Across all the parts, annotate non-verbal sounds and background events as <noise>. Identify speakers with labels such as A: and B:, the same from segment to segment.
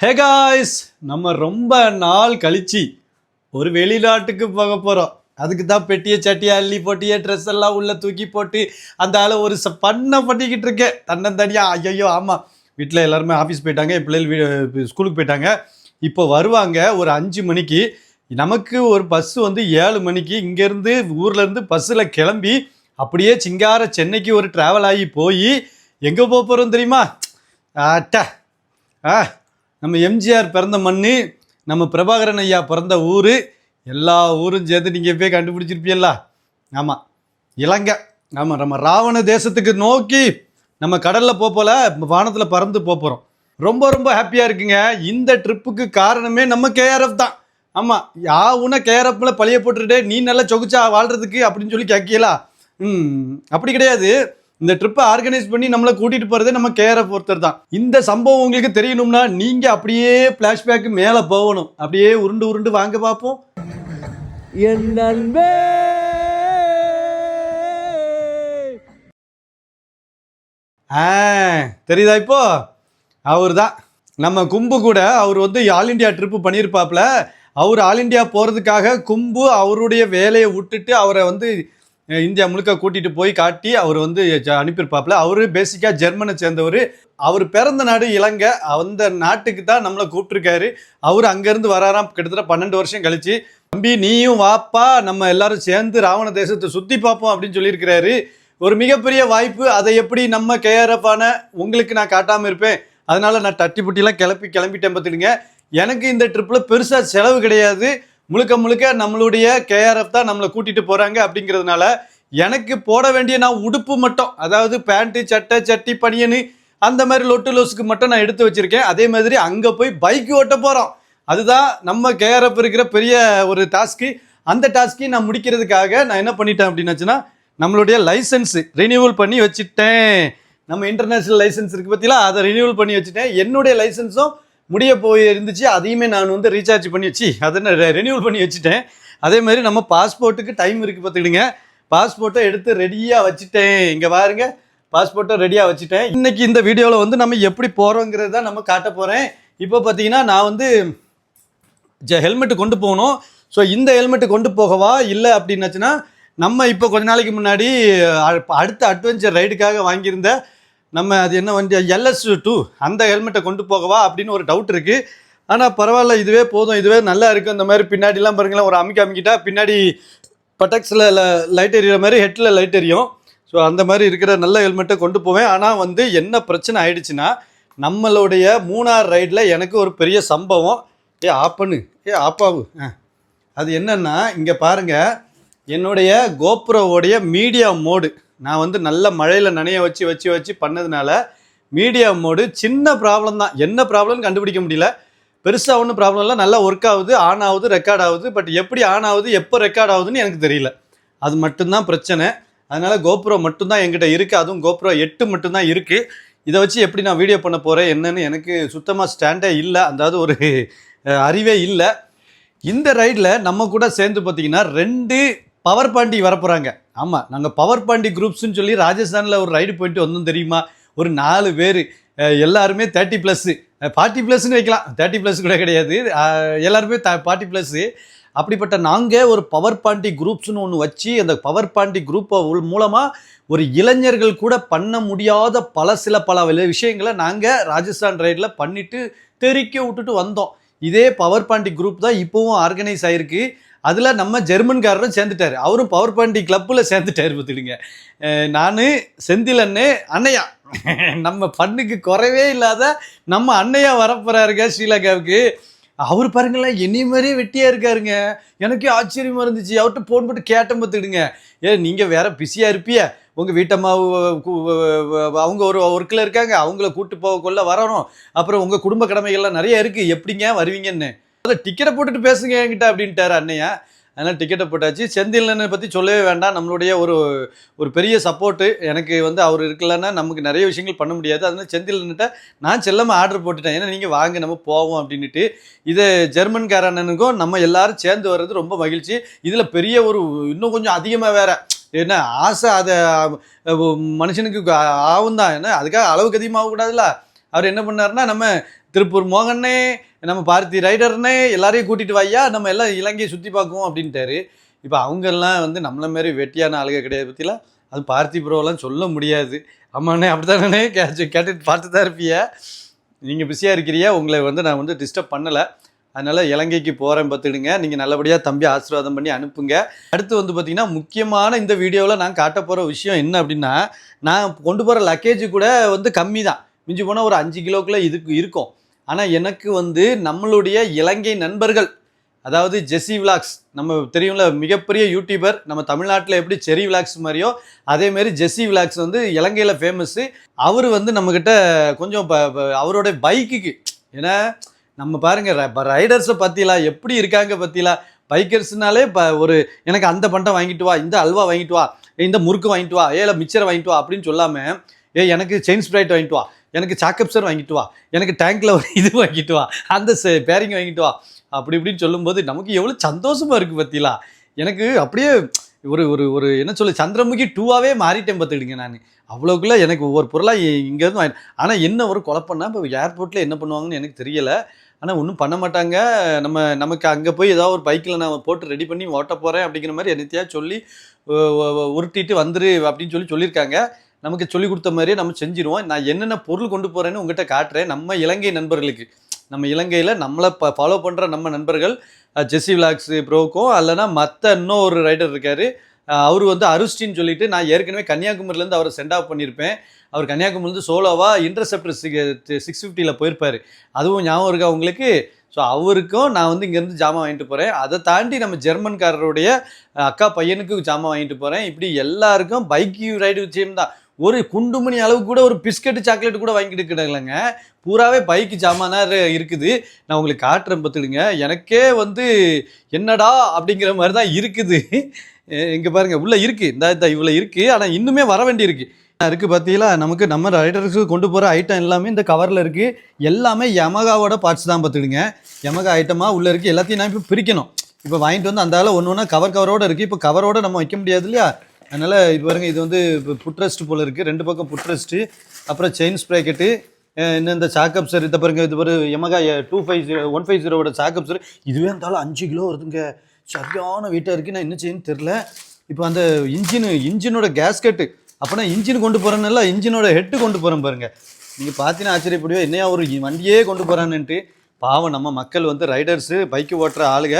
A: Hey guys நம்ம ரொம்ப நாள் கழிச்சு ஒரு வெளிநாட்டுக்கு போக போகிறோம் அதுக்கு தான் பெட்டியை சட்டியை அள்ளி போட்டியே ட்ரெஸ் எல்லாம் உள்ளே தூக்கி போட்டு அந்த ஆளை ஒரு ச பண்ண பண்ணிக்கிட்டு இருக்கேன். தன்னந்தனியாக ஐயோ ஆமாம் வீட்டில் எல்லாருமே ஆஃபீஸ் போயிட்டாங்க என் பிள்ளைகள் வீ- ஸ்கூலுக்கு போயிட்டாங்க. இப்போ வருவாங்க ஒரு அஞ்சு மணிக்கு. நமக்கு ஒரு பஸ் வந்து ஏழு மணிக்கு இங்கேருந்து ஊர்லேருந்து பஸ்ஸில் கிளம்பி அப்படியே சிங்கார சென்னைக்கு ஒரு ட்ராவல் ஆகி போய் எங்கே போக போகிறோம் தெரியுமா? ஆட்டா ஆ நம்ம எம்ஜிஆர் பிறந்த மண்ணு நம்ம பிரபாகரன் ஐயா பிறந்த ஊர் எல்லா ஊரும் சேர்த்து நீங்கள் போய் கண்டுபிடிச்சிருப்பீங்களா ஆமாம் இலங்கை. ஆமாம் நம்ம ராவண தேசத்துக்கு நோக்கி நம்ம கடலில் போல வானத்தில் பறந்து போக போகிறோம் ரொம்ப ரொம்ப ஹாப்பியாக இருக்குங்க. இந்த ட்ரிப்புக்கு காரணமே நம்ம கேஆர்எஃப் தான். ஆமாம் யா உன கேஆர்எஃப்ல பழைய போட்டுட்டு நீ நல்லா சொகுச்சா வாழ்கிறதுக்கு அப்படின்னு சொல்லி கேட்கலா ம் அப்படி கிடையாது. இந்த ட்ரிப்பை ஆர்கனைஸ் பண்ணி நம்மளை கூட்டிட்டு போறதே நம்ம கேஆர்எஃப் ஒருத்தர் தான். இந்த சம்பவம் உங்களுக்கு தெரியணும்னா நீங்க அப்படியே பிளாஷ்பேக் மேலே போகணும். அப்படியே உருண்டு உருண்டு வாங்க பார்ப்போம்.
B: என்
A: ஆ தெரியுதா இப்போ? அவர் தான் நம்ம கும்பு கூட அவர் வந்து ஆல் இண்டியா ட்ரிப்பு பண்ணியிருப்பாப்ல அவர் ஆல் இண்டியா போகிறதுக்காக கும்பு அவருடைய வேலையை விட்டுட்டு அவரை வந்து இந்தியா முழுக்க கூட்டிகிட்டு போய் காட்டி அவர் வந்து அனுப்பியிருப்பாப்புல. அவரு அவர் பேசிக்காக ஜெர்மனை சேர்ந்தவர். அவர் பிறந்த நாடு இலங்கை. அந்த நாட்டுக்கு தான் நம்மளை கூப்பிட்டுருக்காரு. அவர் அங்கேருந்து வராராம் கிட்டத்தட்ட பன்னெண்டு வருஷம் கழிச்சு. தம்பி நீயும் வாப்பா நம்ம எல்லாரும் சேர்ந்து ராவண தேசத்தை சுற்றி பார்ப்போம் அப்படின்னு சொல்லியிருக்கிறாரு. ஒரு மிகப்பெரிய வாய்ப்பு. அதை எப்படி நம்ம கேஆர்எஃப் உங்களுக்கு நான் காட்டாமல் இருப்பேன். அதனால நான் தட்டி புட்டிலாம் கிளப்பி கிளம்பிட்டேன் பார்த்துடுங்க எனக்கு இந்த ட்ரிப்பில் பெருசாக செலவு கிடையாது. முழுக்க முழுக்க நம்மளுடைய கேஆர்எஃப் தான் நம்மளை கூட்டிகிட்டு போகிறாங்க அப்படிங்கிறதுனால எனக்கு போட வேண்டிய நான் உடுப்பு மட்டும் அதாவது பேண்ட்டு சட்டை சட்டி பனியனு அந்த மாதிரி லொட்டு லோஸுக்கு மட்டும் நான் எடுத்து வச்சிருக்கேன். அதே மாதிரி அங்கே போய் பைக் ஓட்ட போகிறோம் அதுதான் நம்ம கேஆர்எஃப் இருக்கிற பெரிய ஒரு டாஸ்க்கு அந்த டாஸ்க்கையும் நான் முடிக்கிறதுக்காக நான் என்ன பண்ணிட்டேன் அப்படின்னாச்சுன்னா நம்மளுடைய லைசன்ஸ் ரினியூவல் பண்ணி வச்சுட்டேன். நம்ம இன்டர்நேஷ்னல் லைசன்ஸ் இருக்கு பார்த்தீங்களா அதை ரினியூவல் பண்ணி வச்சுட்டேன். என்னுடைய லைசன்ஸும் முடிய போய் இருந்துச்சு அதையுமே நான் வந்து ரீசார்ஜ் பண்ணி வச்சு அதை நான் ரெனியூவல் பண்ணி வச்சுட்டேன். அதே மாதிரி நம்ம பாஸ்போர்ட்டுக்கு டைம் இருக்குது பார்த்துக்கிடுங்க. பாஸ்போர்ட்டை எடுத்து ரெடியாக வச்சுட்டேன். இங்கே பாருங்க பாஸ்போர்ட்டை ரெடியாக வச்சுட்டேன். இன்றைக்கி இந்த வீடியோவில் வந்து நம்ம எப்படி போகிறோங்கிறது தான் நம்ம காட்ட போகிறேன் இப்போ பார்த்தீங்கன்னா நான் வந்து ஹெல்மெட்டு கொண்டு போகணும். ஸோ இந்த ஹெல்மெட்டு கொண்டு போகவா? இல்லை அப்படின்னாச்சுன்னா நம்ம இப்போ கொஞ்ச நாளைக்கு முன்னாடி அ- அடுத்த அட்வென்ச்சர் ரைடுக்காக வாங்கியிருந்த நம்ம அது என்ன வண்டி எல்எஸ் டூ அந்த ஹெல்மெட்டை கொண்டு போகவா அப்படின்னு ஒரு டவுட் இருக்குது ஆனால் பரவாயில்ல இதுவே போதும் இதுவே நல்லா இருக்குது இந்த மாதிரி பின்னாடிலாம் பாருங்களேன் ஒரு அமுக்கி அமுக்கிட்டா பின்னாடி பட்டக்ஸில் லைட் எரியிற மாதிரி ஹெட்டில் லைட் எரியும். ஸோ அந்த மாதிரி இருக்கிற நல்ல ஹெல்மெட்டை கொண்டு போவேன். ஆனால் வந்து என்ன பிரச்சனை ஆயிடுச்சுன்னா நம்மளுடைய மூணார் ரைடில் எனக்கு ஒரு பெரிய சம்பவம். ஏ ஆப்பனு. ஏ ஆப்பாவு. ஆ. அது என்னென்னா இங்கே பாருங்கள் என்னுடைய கோப்ரோவோடைய மீடியா மோடு. நான் வந்து நல்ல மழையில் நனைய வச்சு வச்சு வச்சு பண்ணதுனால மீடியா மோடு சின்ன ப்ராப்ளம் தான். என்ன ப்ராப்ளம்னு கண்டுபிடிக்க முடியல. பெருசாக ஒன்றும் ப்ராப்ளம் இல்லை. நல்லா ஒர்க் ஆகுது ஆன் ஆகுது ரெக்கார்ட் ஆகுது. பட் எப்படி ஆன் ஆகுது எப்போ ரெக்கார்ட் ஆகுதுன்னு எனக்கு தெரியல. அது மட்டும்தான் பிரச்சனை. அதனால் கோபுரம் மட்டும்தான் என்கிட்ட இருக்குது அதுவும் கோபுரம் எட்டு மட்டும்தான் இருக்குது இதை வச்சு எப்படி நான் வீடியோ பண்ண போகிறேன் என்னன்னு எனக்கு சுத்தமாக ஸ்டாண்டே இல்லை. அதாவது ஒரு அறிவே இல்லை. இந்த ரைடில் நம்ம கூட சேர்ந்து பார்த்தீங்கன்னா ரெண்டு பவர் பாண்டி வரப்போகிறாங்க ஆமாம் நாங்கள் பவர் பாண்டி குரூப்ஸ்னு சொல்லி ராஜஸ்தானில் ஒரு ரைடு போயிட்டு வந்தோம் தெரியுமா? ஒரு நாலு பேர். எல்லாருமே தேர்ட்டி ப்ளஸ்ஸு ஃபார்ட்டி ப்ளஸ்ன்னு வைக்கலாம். தேர்ட்டி ப்ளஸ் கூட கிடையாது. எல்லாருமே த ஃபார்ட்டி ப்ளஸ்ஸு அப்படிப்பட்ட நாங்கள் ஒரு பவர் பாண்டி குரூப்ஸ்னு ஒன்று வச்சு அந்த பவர் பாண்டி குரூப்பை மூலமாக ஒரு இளைஞர்கள் கூட பண்ண முடியாத பல சில பல விஷயங்களை நாங்கள் ராஜஸ்தான் ரைடில் பண்ணிவிட்டு தெறிக்க விட்டுட்டு வந்தோம். இதே பவர் பாண்டி குரூப் தான் இப்போவும் ஆர்கனைஸ் ஆகிருக்கு அதில் நம்ம ஜெர்மன்காரரும் சேர்ந்துட்டாரு. அவரும் பவர் பாண்டி கிளப்பில் சேர்ந்துட்டாரு பார்த்துடுங்க நான் செந்திலன்னு அண்ணையா நம்ம பண்ணுக்கு குறைவே இல்லாத நம்ம அன்னையா வரப்போகிறாருங்க ஸ்ரீலங்காவுக்கு. அவர் பாருங்களேன் என்னைய மாதிரியே வெட்டியாக இருக்காருங்க. எனக்கே ஆச்சரியமா இருந்துச்சு. அவர்கிட்ட ஃபோன் போட்டு கேட்டேன் பார்த்துடுங்க ஏ நீங்கள் வேற பிஸியாக இருப்பிய. உங்கள் வீட்டம்மா அவங்க ஒரு ஒர்க்கில் இருக்காங்க. அவங்கள கூட்டு போக கொள்ள வரணும். அப்புறம் உங்கள் குடும்ப கடமைகள்லாம் நிறைய இருக்குது எப்படிங்க வருவீங்கன்னு? அதில் டிக்கெட்டை போட்டுட்டு பேசுங்க என்கிட்ட அப்படின்ட்டாரு அண்ணையா அதனால் டிக்கெட்டை போட்டாச்சு. செந்திலனை பற்றி சொல்லவே வேண்டாம். நம்மளுடைய ஒரு ஒரு பெரிய சப்போர்ட்டு எனக்கு வந்து அவர் இருக்கலன்னா நமக்கு நிறைய விஷயங்கள் பண்ண முடியாது. அதனால் செந்திலன்கிட்ட நான் செல்லாமல் ஆர்டர் போட்டுட்டேன். ஏன்னா நீங்கள் வாங்க நம்ம போவோம் அப்படின்ட்டு இதை ஜெர்மன்கார அண்ணனுக்கும் நம்ம எல்லாரும் சேர்ந்து வர்றது ரொம்ப மகிழ்ச்சி. இதில் பெரிய ஒரு இன்னும் கொஞ்சம் அதிகமாக வேற. என்ன ஆசை அதை மனுஷனுக்கு ஆகும் தான் ஏன்னா அதுக்காக அளவுக்கு அதிகமாக கூடாதுல்ல அவர் என்ன பண்ணாருன்னா நம்ம திருப்பூர் மோகனே நம்ம பாரதி ரைடர்னே எல்லாரையும் கூட்டிகிட்டு வாய்யா நம்ம எல்லாம் இலங்கையை சுற்றி பார்க்குவோம் அப்படின்ட்டாரு. இப்போ அவங்கெல்லாம் வந்து நம்மள மாரி வெட்டியான ஆளுக கிடையாது பற்றிலாம் அது பார்த்தி ப்ரோலாம் சொல்ல முடியாது. ஆமாண்ணே அப்படித்தானே? கேட்டு கேட்டுட்டு பார்த்து தான் இருப்பியா. நீங்கள் பிஸியாக இருக்கிறியா? உங்களை வந்து நான் வந்து டிஸ்டர்ப் பண்ணலை. அதனால் இலங்கைக்கு போகிறேன் பார்த்துடுங்க நீங்கள் நல்லபடியாக தம்பி ஆசீர்வாதம் பண்ணி அனுப்புங்க. அடுத்து வந்து பார்த்திங்கன்னா முக்கியமான இந்த வீடியோவில் நான் காட்ட போகிற விஷயம் என்ன அப்படின்னா நான் கொண்டு போகிற லக்கேஜ் கூட வந்து கம்மி தான் மிஞ்சி போனால் ஒரு அஞ்சு கிலோக்குள்ளே இதுக்கு இருக்கும். ஆனால் எனக்கு வந்து நம்மளுடைய இலங்கை நண்பர்கள் அதாவது ஜெஸி விலாக்ஸ் நம்ம தெரியும்ல மிகப்பெரிய யூடியூபர் நம்ம தமிழ்நாட்டில் எப்படி செரி விலாக்ஸ் மாதிரியோ அதேமாரி ஜெஸ்ஸி ஜெஸி விலாக்ஸ் வந்து இலங்கையில் ஃபேமஸ்ஸு அவர் வந்து நம்மக்கிட்ட கொஞ்சம் ப- அவரோட பைக்குக்கு ஏன்னா நம்ம பாருங்கள் ரைடர்ஸை பற்றிலாம் எப்படி இருக்காங்க பற்றிலாம் பைக்கர்ஸ்னாலே இப்போ ஒரு எனக்கு அந்த பண்டம் வாங்கிட்டு வா இந்த அல்வா வாங்கிட்டு வா இந்த முறுக்கு வாங்கிட்டு வா ஏல மிச்சரை வாங்கிட்டு வா அப்படின்னு சொல்லாமல் ஏ எனக்கு செயின் ஸ்ப்ரைட் வாங்கிட்டு வா எனக்கு சாக்கப்சர் வாங்கிட்டு வா. எனக்கு டேங்க்கில் ஒரு இது வாங்கிட்டு வா. அந்த பேரிங் வாங்கிட்டு வா. அப்படி இப்படின்னு சொல்லும்போது நமக்கு எவ்வளோ சந்தோஷமாக இருக்குது பத்திலா எனக்கு அப்படியே ஒரு ஒரு ஒரு என்ன சொல்லு சந்திரமுகி டூவாகவே மாறிட்டேன் பார்த்துக்கிடுங்க நான். அவ்வளோக்குள்ளே எனக்கு ஒவ்வொரு பொருளாக இங்கேருந்து வாங்கி ஆனால் என்ன ஒரு குழப்பம்னா இப்போ ஏர்போர்ட்டில் என்ன பண்ணுவாங்கன்னு எனக்கு தெரியலை. ஆனால் ஒன்றும் பண்ண மாட்டாங்க. நம்ம நமக்கு அங்கே போய் ஏதாவது ஒரு பைக்கில் நான் போட்டு ரெடி பண்ணி ஓட்ட போகிறேன் அப்படிங்கிற மாதிரி என்னத்தையா சொல்லி உருட்டிட்டு வந்துரு அப்படின்னு சொல்லி சொல்லியிருக்காங்க. நமக்கு சொல்லி கொடுத்த மாதிரியே நம்ம செஞ்சிருவோம். நான் என்னென்ன பொருள் கொண்டு போகிறேன்னு உங்ககிட்ட காட்டுறேன். நம்ம இலங்கை நண்பர்களுக்கு. நம்ம இலங்கையில் நம்மளை ப ஃபாலோ பண்ணுற நம்ம நண்பர்கள் ஜெஸ்ஸி விலாக்ஸ் ப்ரோக்கும் அல்லனா மற்ற இன்னும் ஒரு ரைடர் இருக்கார் அவர் வந்து அருஸ்டின்னு சொல்லிட்டு நான் ஏற்கனவே கன்னியாகுமரியிலேருந்து அவரை சென்ட் ஆஃப் பண்ணியிருப்பேன் அவர் கன்னியாகுமரிலேருந்து சோலோவாக இன்டர்செப்டர் சிக்ஸ் ஃபிஃப்டியில் போயிருப்பார். அதுவும் ஞாபகம் இருக்கா உங்களுக்கு? ஸோ அவருக்கும் நான் வந்து இங்கேருந்து ஜாமான் வாங்கிட்டு போகிறேன் அதை தாண்டி நம்ம ஜெர்மன்காரருடைய அக்கா பையனுக்கு ஜாமான் வாங்கிட்டு போகிறேன் இப்படி எல்லாருக்கும் பைக் ரைடு விஷயம் தான் ஒரு குண்டுமணி அளவு கூட ஒரு பிஸ்கட் சாக்லேட் கூட வாங்கிட்டு கிடலங்க பூராவே பைக்கு ஜாமானா இருக்குது. நான் உங்களுக்கு காட்டுறேன் பார்த்துடுங்க. எனக்கே வந்து என்னடா அப்படிங்கிற மாதிரி தான் இருக்குது இங்கே பாருங்கள் உள்ளே இருக்குது இந்த இந்த இவ்வளோ இருக்குது ஆனால் இன்னுமே வர வேண்டி இருக்குது நான் இருக்குது பார்த்தீங்களா? நமக்கு நம்ம ரைடர்ஸுக்கு கொண்டு போகிற ஐட்டம் எல்லாமே இந்த கவரில் இருக்குது எல்லாமே யமகாவோட பார்ட்ஸ் தான் பார்த்துடுங்க. யமகா ஐட்டமாக உள்ளே இருக்குது எல்லாத்தையும் நான் இப்போ பிரிக்கணும். இப்போ வாங்கிட்டு வந்து அந்த ஆள் ஒன்று ஒன்றா கவர் கவரோடு இருக்குது இப்போ கவரோடு நம்ம வைக்க முடியாது இல்லையா? அதனால் இது பாருங்கள் இது வந்து புட்ரெஸ்ட் போல் இருக்குது ரெண்டு பக்கம் புட்ரெஸ்ட்டு அப்புறம் செயின் ஸ்ப்ராக்கெட்டு இன்னும் இந்த சாக்கப் சார் இதை பாருங்க இது பாரு Yamaha two five zero one five ஜீரோவோட சாக்கப் sir இதுவே இருந்தாலும் அஞ்சு கிலோ வருதுங்க. சரியான வெயிட்டாக இருக்குது நான் என்ன செய்யணும்னு தெரில இப்போ அந்த இன்ஜின் இன்ஜினோட கேஸ்கெட்டு அப்போனா இன்ஜின் கொண்டு போகிறேன்னல்ல இன்ஜினோட ஹெட்டு கொண்டு போகிறேன் பாருங்கள் நீங்கள் பார்த்தீங்கன்னா ஆச்சரியப்படுவா என்னையா ஒரு வண்டியே கொண்டு போகிறான்னுட்டு பாவம் நம்ம மக்கள் வந்து ரைடர்ஸு பைக்கு ஓட்டுற ஆளுங்க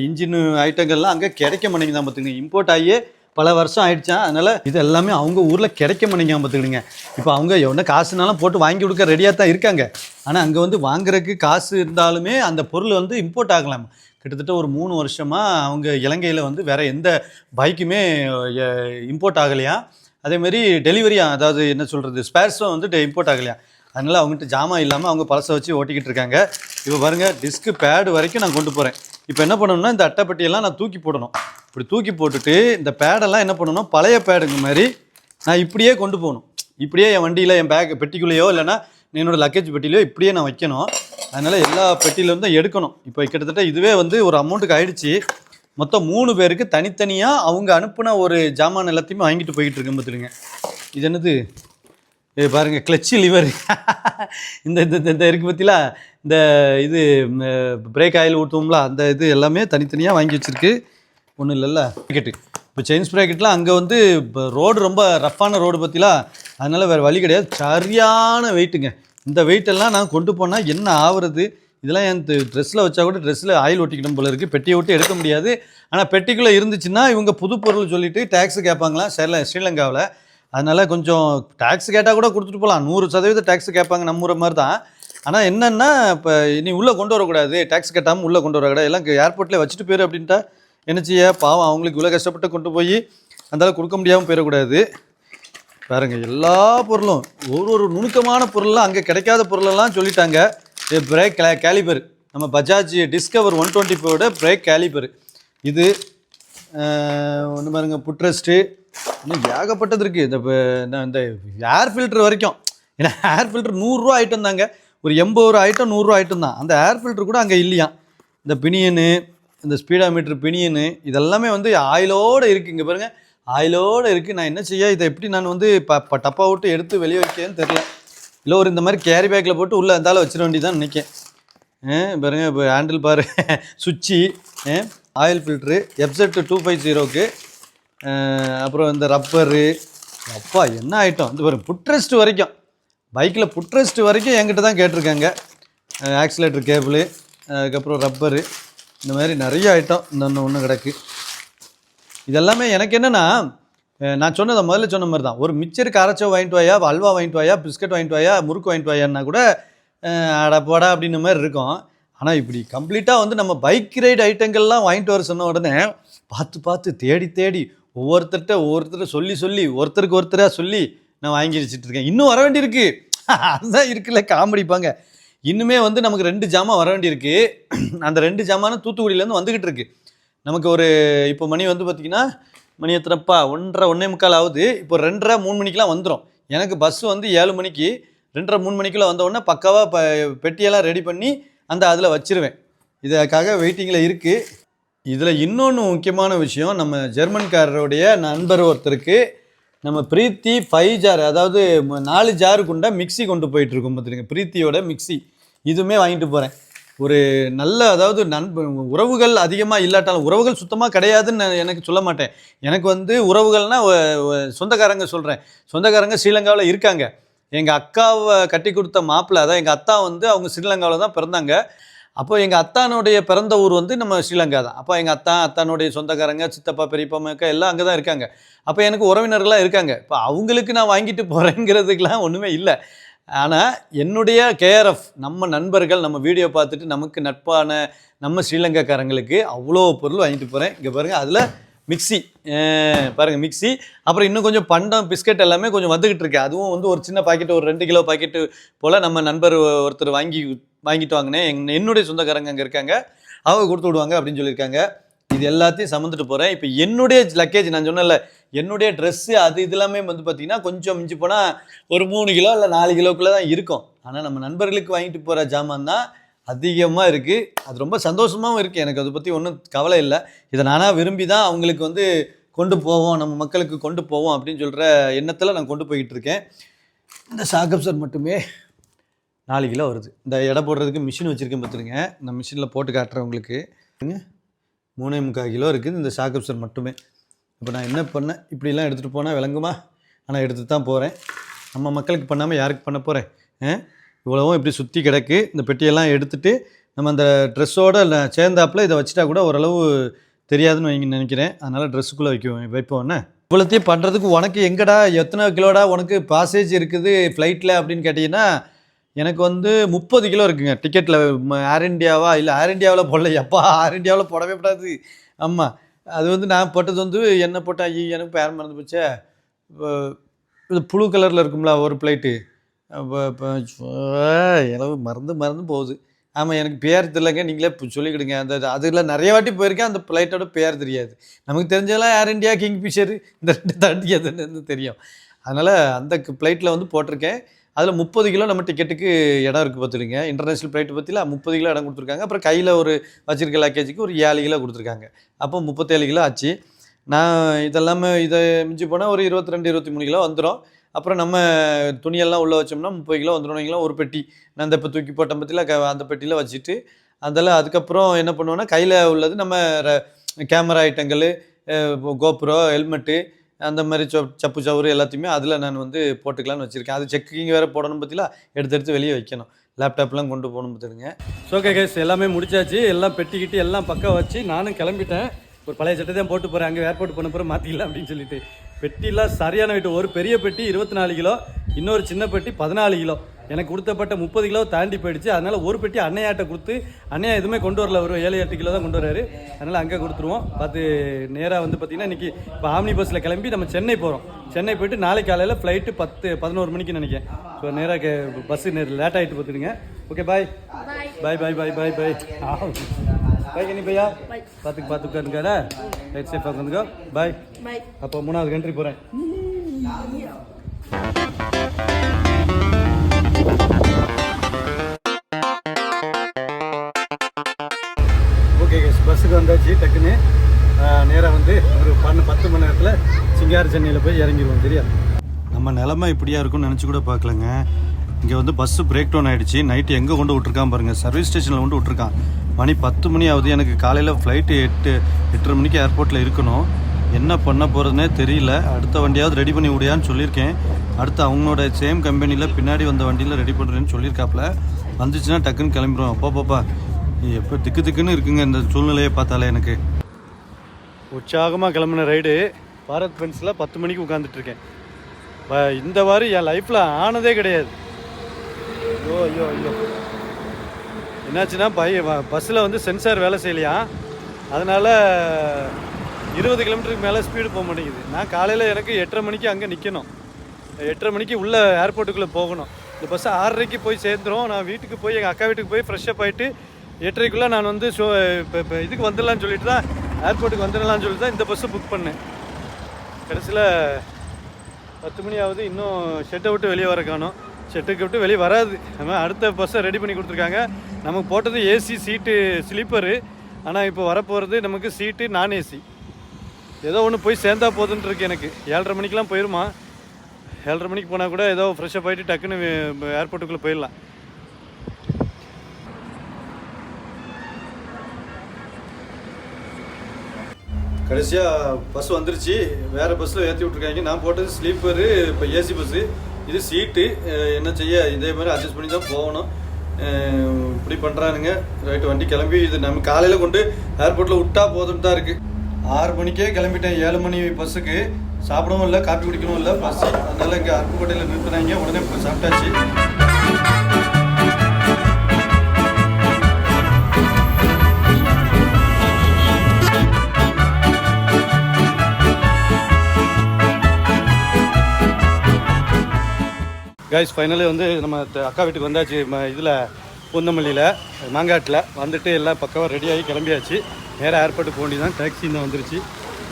A: இன்ஜின் ஐட்டங்கள்லாம் அங்கே கிடைக்க மாட்டேங்குது தான் பார்த்துங்க இம்போர்ட் ஆகியே பல வருஷம் ஆயிடுச்சா? அதனால இது எல்லாமே அவங்க ஊரில் கிடைக்க மாட்டேங்க பார்த்துக்கிடுங்க இப்போ அவங்க எவ்வளோ காசுனாலும் போட்டு வாங்கி கொடுக்க ரெடியாக தான் இருக்காங்க. ஆனால் அங்கே வந்து வாங்குறதுக்கு காசு இருந்தாலுமே அந்த பொருள் வந்து இம்போர்ட் ஆகலாம். கிட்டத்தட்ட ஒரு மூணு வருஷமாக அவங்க இலங்கையில் வந்து வேறு எந்த பைக்குமே இம்போர்ட் ஆகலையா? அதேமாரி டெலிவரியா அதாவது என்ன சொல்கிறது ஸ்பேர்ஸும் வந்துட்டு இம்போர்ட் ஆகலையா? அதனால அவங்ககிட்ட ஜாமான் இல்லாமல் அவங்க பழசை வச்சு ஓட்டிக்கிட்டு இருக்காங்க. இப்போ பாருங்க டிஸ்க்கு பேடு வரைக்கும் நான் கொண்டு போகிறேன் இப்போ என்ன பண்ணணும்னா இந்த அட்டைப்பட்டியெல்லாம் நான் தூக்கி போடணும். இப்படி தூக்கி போட்டுட்டு இந்த பேடெல்லாம் என்ன பண்ணணும்? பழைய பேடுங்க மாதிரி நான் இப்படியே கொண்டு போகணும். இப்படியே என் வண்டியில் என் பேக் பெட்டிக்குள்ளேயோ இல்லைன்னா என்னோடய லக்கேஜ் பெட்டிலையோ இப்படியே நான் வைக்கணும். அதனால் எல்லா பெட்டியிலேருந்தும் எடுக்கணும். இப்போ கிட்டத்தட்ட இதுவே வந்து ஒரு அமௌண்ட்டுக்கு ஆயிடுச்சு. மொத்தம் மூணு பேருக்கு தனித்தனியாக அவங்க அனுப்பின ஒரு ஜாமான் எல்லாத்தையுமே வாங்கிட்டு போய்கிட்டு இருக்கேன் பார்த்துருங்க இது என்னது? இது பாருங்க கிளச்சு லிவர் இந்த இந்த இந்த- இந்த இருக்கு பத்திலா இந்த இது பிரேக் ஆயில் ஊற்றுவோம்ல அந்த இது எல்லாமே தனித்தனியாக வாங்கி வச்சிருக்கு. ஒன்றும் இல்லைல்ல? ப்ராக்கெட்டு இப்போ செயின் ப்ராக்கெட்லாம் அங்கே வந்து இப்போ ரோடு ரொம்ப ரஃப்பான ரோடு பற்றிலாம் அதனால் வேறு வழி கிடையாது. சரியான வெயிட்டுங்க இந்த வெயிட்டெல்லாம் நான் கொண்டு போனால் என்ன ஆகுறது இதெல்லாம் என் ட்ரெஸ்ஸில் வச்சா கூட ட்ரெஸ்ஸில் ஆயில் ஒட்டிக்கணும் போல இருக்குது பெட்டியை விட்டு எடுக்க முடியாது. ஆனால் பெட்டிக்குள்ளே இருந்துச்சுன்னா இவங்க புது பொருள் சொல்லிவிட்டு டேக்ஸ் கேட்பாங்களாம். சரில ஸ்ரீலங்காவில். அதனால் கொஞ்சம் டேக்ஸ் கேட்டால் கூட கொடுத்துட்டு போகலாம் நூறு சதவீதம் டேக்ஸ் கேட்பாங்க நம்ம ஊரை மாதிரி தான். ஆனால் என்னென்னா இப்போ நீ உள்ளே கொண்டு வரக்கூடாது. டேக்ஸ் கட்டாமல் உள்ளே கொண்டு வரக்கூடாது. எல்லாம் ஏர்போர்ட்லேயே வச்சுட்டு போயிரு அப்படின்ட்டா என்ன செய்ய பாவம் அவங்களுக்கு இவ்வளோ கஷ்டப்பட்டு கொண்டு போய் அந்தளவு கொடுக்க முடியாமல் போயிடக்கூடாது. பாருங்க எல்லா பொருளும் ஒரு ஒரு நுணுக்கமான பொருள்லாம் அங்கே கிடைக்காத பொருளெல்லாம் சொல்லிட்டாங்க. இது பிரேக் கேலிபர் நம்ம பஜாஜ் டிஸ்கவர் ஒன் டுவெண்ட்டி ஃபோரோட பிரேக் கேலிபர் இது ஒன்று பாருங்க புட்ரெஸ்ட்டு இன்னும் ஏகப்பட்டது இருக்குது இந்த இந்த- இந்த ஏர் ஃபில்டர் வரைக்கும். ஏன்னா ஏர் ஃபில்டர் நூறுரூவா ஐட்டம் தாங்க. ஒரு எண்பது ரூபா ஐட்டம் நூறுரூவா ஐட்டம் தான். அந்த ஏர் ஃபில்டர் கூட அங்கே இல்லையா இந்த பினியனு இந்த ஸ்பீடா மீட்ரு பினியனு இதெல்லாமே வந்து ஆயிலோடு இருக்குது இங்கே பாருங்கள் ஆயிலோடு இருக்குது நான் என்ன செய்ய? இதை எப்படி நான் வந்து ப ப டப்பா விட்டு எடுத்து வெளியே வைக்கேன்னு தெரில இல்லை ஒரு இந்த மாதிரி கேரி பேக்கில் போட்டு உள்ளே இருந்தாலும் வச்சிட வேண்டியதான் நினைக்கேன். ஆ, இப்போ ஹேண்டில் பாரு. சுவிட்சு ஆயில் ஃபில்ட்ரு எப்செட் டூ ஃபைவ் ஜீரோக்கு அப்புறம் இந்த ரப்பரு அப்பா என்ன ஐட்டம் இந்த பாருங்க புட்ரெஸ்ட் வரைக்கும். பைக்கில் புட்ரெஸ்ட் வரைக்கும் என்கிட்ட தான் கேட்டிருக்காங்க ஆக்சிலேட்டர் கேபிள் அதுக்கப்புறம் ரப்பரு இந்த மாதிரி நிறைய ஐட்டம் இந்த ஒன்று கிடக்கு. இதெல்லாமே எனக்கு என்னன்னா நான் சொன்னதை முதல்ல சொன்ன மாதிரி தான். ஒரு மிச்சருக்கு அரைச்சோ வாங்கிட்டு வாயா அல்வா வாங்கிட்டு வாயா பிஸ்கட் வாங்கிட்டு வாயா முறுக்கு வாங்கிட்டு வாயான்னா கூட அஹ் அட போடா அப்படின்ன மாதிரி இருக்கும். ஆனால் இப்படி கம்ப்ளீட்டாக வந்து நம்ம பைக் ரைடு ஐட்டங்கள்லாம் வாங்கிட்டு வர சொன்ன உடனே பார்த்து பார்த்து தேடி தேடி ஒவ்வொருத்தர்கிட்ட ஒவ்வொருத்தரை சொல்லி சொல்லி ஒருத்தருக்கு ஒருத்தராக சொல்லி நான் வாங்கி வச்சுட்டு இருக்கேன். இன்னும் வர வேண்டியிருக்கு. <laughs> அதுதான் இருக்குல்ல காமெடிப்பாங்க இன்னுமே வந்து நமக்கு ரெண்டு ஜாமான் வர வேண்டியிருக்கு. அந்த ரெண்டு ஜாமானும் தூத்துக்குடியிலேருந்து வந்துக்கிட்டு இருக்கு. நமக்கு ஒரு இப்போ மணி வந்து பார்த்திங்கன்னா மணி எத்தனைப்பா? ஒன்றரை ஒன்றே முக்கால் ஆகுது. இப்போ ரெண்டரை மூணு மணிக்கெலாம் வந்துடும் எனக்கு பஸ்ஸு வந்து ஏழு மணிக்கு ரெண்டரை மூணு மணிக்குள்ளே வந்த உடனே பக்காவாக ப பெட்டியெல்லாம் ரெடி பண்ணி அந்த அதில் வச்சிருவேன். இதுக்காக வெயிட்டிங்கில் இருக்குது இதில் இன்னொன்று முக்கியமான விஷயம் நம்ம ஜெர்மன்காரருடைய நண்பர் ஒருத்தருக்கு நம்ம பிரீத்தி ஃபைவ் ஜார் அதாவது நாலு ஜாரு கொண்ட மிக்சி கொண்டு போயிட்டுருக்கோம் பார்த்துருங்க பிரீத்தியோட மிக்ஸி. இதுவுமே வாங்கிட்டு போகிறேன் ஒரு நல்ல அதாவது நண்ப உறவுகள் அதிகமாக இல்லாட்டாலும் உறவுகள் சுத்தமாக கிடையாதுன்னு நான் எனக்கு சொல்ல மாட்டேன். எனக்கு வந்து உறவுகள்னா சொந்தக்காரங்க சொல்கிறேன் சொந்தக்காரங்க ஸ்ரீலங்காவில் இருக்காங்க. எங்கள் அக்காவை கட்டி கொடுத்த மாப்பிள்ளை அதான் எங்கள் அத்தா வந்து அவங்க ஸ்ரீலங்காவில் தான் பிறந்தாங்க. அப்போ எங்கள் அத்தானுடைய பிறந்த ஊர் வந்து நம்ம ஸ்ரீலங்கா தான். அப்போ எங்கள் அத்தா அத்தானுடைய சொந்தக்காரங்க சித்தப்பா பெரியப்பா மக்கா எல்லாம் அங்கே தான் இருக்காங்க. அப்போ எனக்கு உறவினர்களாக இருக்காங்க. இப்போ அவங்களுக்கு நான் வாங்கிட்டு போகிறேங்கிறதுக்கெலாம் ஒன்றுமே இல்லை. ஆனால் என்னுடைய கேஆர்எஃப் நம்ம நண்பர்கள் நம்ம வீடியோ பார்த்துட்டு நமக்கு நட்பான நம்ம ஸ்ரீலங்காக்காரங்களுக்கு அவ்வளோ பொருள் வாங்கிட்டு போகிறேன் இங்கே பாருங்கள் அதில் மிக்ஸி. பாருங்கள் மிக்சி அப்புறம் இன்னும் கொஞ்சம் பண்டம் பிஸ்கட் எல்லாமே கொஞ்சம் வந்துக்கிட்டு இருக்கு. அதுவும் வந்து ஒரு சின்ன பாக்கெட் ஒரு ரெண்டு கிலோ பாக்கெட்டு போல் நம்ம நண்பர் ஒருத்தர் வாங்கி வாங்கிட்டு வாங்கினேன். என்னுடைய சொந்தக்காரங்க அங்கே இருக்காங்க. அவங்க கொடுத்து விடுவாங்க அப்படின்னு சொல்லியிருக்காங்க. இது எல்லாத்தையும் சமந்துட்டு போகிறேன் இப்போ என்னுடைய லக்கேஜ் நான் சொன்னேன்ல என்னுடைய ட்ரெஸ்ஸு அது இதெல்லாமே வந்து பார்த்திங்கன்னா கொஞ்சம் மிஞ்சி போனால் ஒரு மூணு கிலோ இல்லை நாலு கிலோக்குள்ளே தான் இருக்கும். ஆனால் நம்ம நண்பர்களுக்கு வாங்கிட்டு போகிற ஜாமான் தான் அதிகமாக இருக்குது அது ரொம்ப சந்தோஷமாகவும் இருக்குது எனக்கு அதை பற்றி ஒன்றும் கவலை இல்லை. இதை நானாக விரும்பி தான் அவங்களுக்கு வந்து கொண்டு போவோம் நம்ம மக்களுக்கு கொண்டு போவோம் அப்படின்னு சொல்கிற எண்ணத்தில் நான் கொண்டு போய்கிட்டு இருக்கேன். இந்த சாகப்சர் மட்டுமே நாலு கிலோ வருது. இந்த எடை போடுறதுக்கு மிஷின் வச்சுருக்கேன் பார்த்துருங்க இந்த மிஷினில் போட்டு காட்டுறேன் உங்களுக்கு. மூணே முக்கால் கிலோ இருக்குது. இந்த சாகப்சர் மட்டுமே. இப்போ நான் என்ன பண்ணேன் இப்படிலாம் எடுத்துகிட்டு போனால் விளங்குமா? ஆனால் எடுத்து தான் போகிறேன் நம்ம மக்களுக்கு பண்ணாமல் யாருக்கு பண்ண போகிறேன் இவ்வளவும் இப்படி சுற்றி கிடக்கு. இந்த பெட்டியெல்லாம் எடுத்துகிட்டு நம்ம அந்த ட்ரெஸ்ஸோடு சேர்ந்தாப்புல இதை வச்சுட்டா கூட ஓரளவு தெரியாதுன்னு வைங்க நினைக்கிறேன். அதனால் ட்ரெஸ்ஸுக்குள்ளே வைக்குவோம். வைப்போம்ண்ணே இவ்வளோத்தையும் பண்ணுறதுக்கு உனக்கு எங்கடா எத்தனை கிலோடா உனக்கு பாசேஜ் இருக்குது ஃப்ளைட்டில் அப்படின்னு கேட்டிங்கன்னா எனக்கு வந்து முப்பது கிலோ இருக்குங்க. டிக்கெட்டில் ஏர் இண்டியாவா இல்லை ஏர் இந்தியாவில் போடல எப்பா ஏர் இந்தியாவில் போடவே கூடாது. ஆமாம் அது வந்து நான் போட்டது வந்து என்ன போட்டேன் ஐயோ எனக்கு பேர் மறந்து போச்சே. இது புழு கலரில் இருக்கும்ல ஒரு பிளைட்டு இளவு மறந்து மறந்து போகுது. ஆமாம் எனக்கு பேர் தெரியலங்க. நீங்களே இப்போ சொல்லிக்கிடுங்க. அந்த அதில் நிறைய வாட்டி போயிருக்கேன். அந்த ஃப்ளைட்டோட பேர் தெரியாது. நமக்கு தெரிஞ்சதெல்லாம் ஏர் இண்டியா கிங் ஃபிஷர் இந்த ரெண்டு தாண்டி எதுன்னு தெரியும். அதனால் அந்த ஃப்ளைட்டில் வந்து போட்டிருக்கேன். அதில் முப்பது கிலோ நம்ம டிக்கெட்டுக்கு இடம் இருக்குது பார்த்துருங்க இன்டர்நேஷ்னல் ஃப்ளைட்டு பற்றியில் முப்பது கிலோ இடம் கொடுத்துருக்காங்க. அப்புறம் கையில் ஒரு வச்சிருக்க லக்கேஜுக்கு ஒரு ஏழு கிலோ கொடுத்துருக்காங்க. அப்போ முப்பத்தேழு கிலோ ஆச்சு. நான் இதெல்லாமே இதை மிஞ்சி போனால் ஒரு இருபத்தி ரெண்டு இருபத்தி மூணு கிலோ வந்துடும் அப்புறம் நம்ம துணியெல்லாம் உள்ளே வச்சோம்னா முப்பது கிலோ வந்துடும் ஒரு பெட்டி. நான் இந்த இப்போ தூக்கி போட்ட பற்றியில் அந்த பெட்டியில் வச்சுட்டு அதில் அதுக்கப்புறம் என்ன பண்ணுவோன்னா கையில் உள்ளது நம்ம கேமரா ஐட்டங்கள் கோப்ரோ ஹெல்மெட்டு அந்த மாதிரி சொ சப்பு சவுறு எல்லாத்தையுமே அதில் நான் வந்து போட்டுக்கலாம்னு வச்சுருக்கேன். அது செக்கிங் வேறு போடணும் பற்றிலாம் எடுத்து எடுத்து வெளியே வைக்கணும். லேப்டாப்லாம் கொண்டு போகணும் பார்த்துருங்க ஸோ ஓகே கேஸ் எல்லாமே முடிச்சாச்சு. எல்லாம் பெட்டிக்கிட்டு எல்லாம் பக்கம் வச்சு நானும் கிளம்பிட்டேன். ஒரு பழைய சட்டை தான் போட்டு போகிறேன் அங்கே ஏர்போர்ட் பண்ண போகிற மாற்றிக்கலாம் அப்படின்னு சொல்லிட்டு. பெட்டிலாம் சரியான வெயிட் ஒரு பெரிய பெட்டி இருபத்தி நாலு கிலோ இன்னொரு சின்ன பெட்டி பதினாலு கிலோ. எனக்கு கொடுத்தப்பட்ட முப்பது கிலோ தாண்டி போயிடுச்சு. அதனால ஒரு பெட்டி அன்னையாட்ட கொடுத்து அன்னையா எதுவுமே கொண்டு வரல. ஒரு ஏழு எட்டு கிலோ தான் கொண்டு வராரு. அதனால அங்கே கொடுத்துருவோம். பார்த்து நேராக வந்து பார்த்தீங்கன்னா இன்னைக்கு இப்போ ஆம்னி பஸ்ஸில் கிளம்பி நம்ம சென்னை போகிறோம் சென்னை போயிட்டு நாளைக்கு காலையில் ஃப்ளைட்டு பத்து பதினோரு மணிக்கு நினைக்கிறேன். ஸோ நேராக பஸ்ஸு நேரம் லேட் ஆகிட்டு பார்த்துடுங்க ஓகே பாய் பாய் பாய் பாய் பாய் பாய் பாய் கனி பையா பார்த்துக்கு பார்த்து உட்காருங்கடா ரைட் சேஃபாக உட்காந்துக்கோ. பாய். அப்போ மூணாவது கண்ட்ரி போகிறேன் <laughs> சிங்கார சென்னையில் போய் இறங்கிடுவோம் தெரியா நம்ம நிலமை இப்படியா இருக்கும்னு நினச்சி கூட பார்க்கலங்க. இங்கே வந்து பஸ்ஸு பிரேக் டவுன் ஆகிடுச்சு நைட்டு எங்கே கொண்டு விட்ருக்கான் பாருங்கள் சர்வீஸ் ஸ்டேஷனில் கொண்டு விட்ருக்கான் மணி பத்து மணி ஆகுது. எனக்கு காலையில் ஃப்ளைட்டு எட்டு எட்டரை மணிக்கு ஏர்போர்ட்டில் இருக்கணும். என்ன பண்ண போகிறதுனே தெரியல. அடுத்த வண்டியாவது ரெடி பண்ணி விடியான்னு சொல்லியிருக்கேன். அடுத்து அவங்களோட சேம் கம்பெனியில் பின்னாடி வந்த வண்டியில் ரெடி பண்ணுறேன்னு சொல்லியிருக்காப்புல. வந்துச்சுன்னா டக்குன்னு கிளம்பிடுவோம் அப்பா பாப்பா எப்போ திக்கு திக்குன்னு இருக்குங்க இந்த சூழ்நிலையை பார்த்தாலே எனக்கு. உற்சாகமாக கிளம்புன ரைடு பாரத் பென்ஸில் பத்து மணிக்கு உட்காந்துட்ருக்கேன் இந்த வாரம் என் லைஃப்பில் ஆனதே கிடையாது. ஐயோ ஐயோ ஐயோ. என்னாச்சுன்னா பை பஸ்ஸில் வந்து சென்சார் வேலை செய்யலையா? அதனால் இருபது கிலோமீட்டருக்கு மேலே ஸ்பீடு போக மாட்டேங்குது. நான் காலையில் எனக்கு எட்டரை மணிக்கு அங்கே நிற்கணும் எட்டரை மணிக்கு உள்ளே ஏர்போர்ட்டுக்குள்ளே போகணும். இந்த பஸ்ஸு ஆறரைக்கு போய் சேர்ந்துரும். நான் வீட்டுக்கு போய் எங்கள் அக்கா வீட்டுக்கு போய் ஃப்ரெஷ்அப் ஆகிட்டு எட்டரைக்குள்ளே நான் வந்து ஷோ இப்போ இப்போ இதுக்கு வந்துடலான்னு சொல்லிட்டு தான் ஏர்போர்ட்டுக்கு வந்துடலான்னு சொல்லிட்டு தான் இந்த பஸ்ஸை புக் பண்ணேன். கடைசியில் பத்து மணி ஆகுது இன்னும் ஷெட்டை விட்டு வெளியே வர காணும். ஷெட்டுக்கு விட்டு வெளியே வராது. நம்ம அடுத்த பஸ்ஸை ரெடி பண்ணி கொடுத்துருக்காங்க. நமக்கு போட்டது ஏசி சீட்டு ஸ்லீப்பரு ஆனால் இப்போ வரப்போகிறது நமக்கு சீட்டு நான் ஏசி ஏதோ ஒன்று போய் சேர்ந்தா போதுன்னு இருக்கு எனக்கு. ஏழரை மணிக்கெலாம் போயிருமா? ஏழரை மணிக்கு போனால் கூட ஏதோ ஃப்ரெஷ்ஷப் ஆகிட்டு டக்குன்னு ஏர்போர்ட்டுக்குள்ளே போயிடலாம். கடைசியாக பஸ் வந்துருச்சு. வேறு பஸ்ஸில் ஏற்றி விட்ருக்காங்க நான் போட்டது ஸ்லீப்பரு இப்போ ஏசி பஸ்ஸு இது சீட்டு என்ன செய்ய? இதே மாதிரி அட்ஜஸ்ட் பண்ணி தான் போகணும். இப்படி பண்ணுறானுங்க ரைட்டு வண்டி கிளம்பி இது நம்ம காலையில் கொண்டு ஏர்போர்ட்டில் விட்டா போதும் தான் இருக்குது ஆறு மணிக்கே கிளம்பிட்டேன். ஏழு மணி பஸ்ஸுக்கு சாப்பிடவும் இல்லை காப்பி குடிக்கணும் இல்லை பஸ் அதனால் இங்கே அருப்புக்கோட்டையில் நிறுத்துனாங்க. உடனே சாப்பிட்டாச்சு. கைஸ் ஃபைனலி வந்து நம்ம அக்கா வீட்டுக்கு வந்தாச்சு இதில் பூந்தமல்லியில் மாங்காட்டில். வந்துட்டு எல்லாம் பக்கவாக ரெடியாகி கிளம்பியாச்சு. நேராக ஏர்போர்ட்டுக்கு போக வேண்டியதான் டாக்ஸி தான் வந்துருச்சு.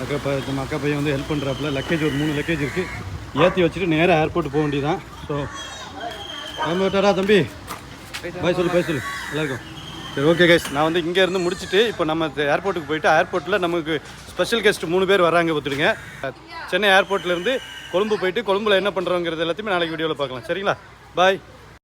A: அக்கா ப நம்ம அக்கா பையன் வந்து ஹெல்ப் பண்ணுறாப்புல லக்கேஜ் ஒரு மூணு லக்கேஜ் இருக்குது ஏற்றி வச்சுட்டு நேராக ஏர்போர்ட் போக வேண்டியதான் ஸோ கிளம்பி விட்டாரா தம்பி. பாய் சொல்லு பாய் சொல்லு. எல்லாருக்கும். சரி ஓகே கைஸ் நான் வந்து இங்கே இருந்து முடிச்சுட்டு இப்போ நம்ம ஏர்போர்ட்டுக்கு போயிட்டு ஏர்போர்ட்டில் நமக்கு ஸ்பெஷல் கெஸ்ட் மூணு பேர் வராங்க பார்த்துடுங்க. சென்னை ஏர்போர்ட்லேருந்து கொழும்பு போயிட்டு கொழும்புல என்ன பண்ணுறோங்கிறது எல்லாத்தையுமே நாளைக்கு வீடியோவில் பார்க்கலாம். சரிங்களா? பாய்